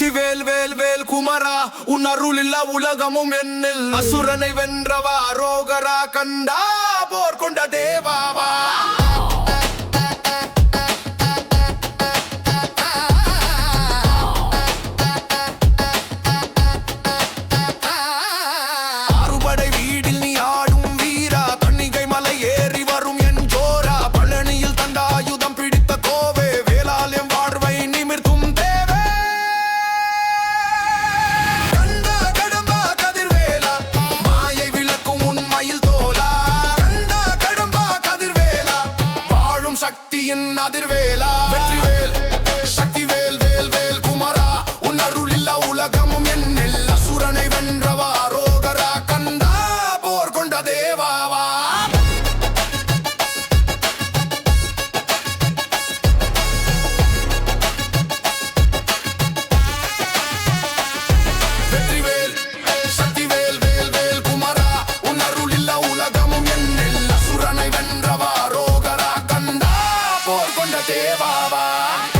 வெற்றி வேல் வேல் வேல் குமரா உன் அருள் உலகமும் என்னில். அசுரனை வென்றவா ரோகரா கண்டா போர் கொண்ட தேவா. என் அதிர்வேலா வெற்றிவேல் te.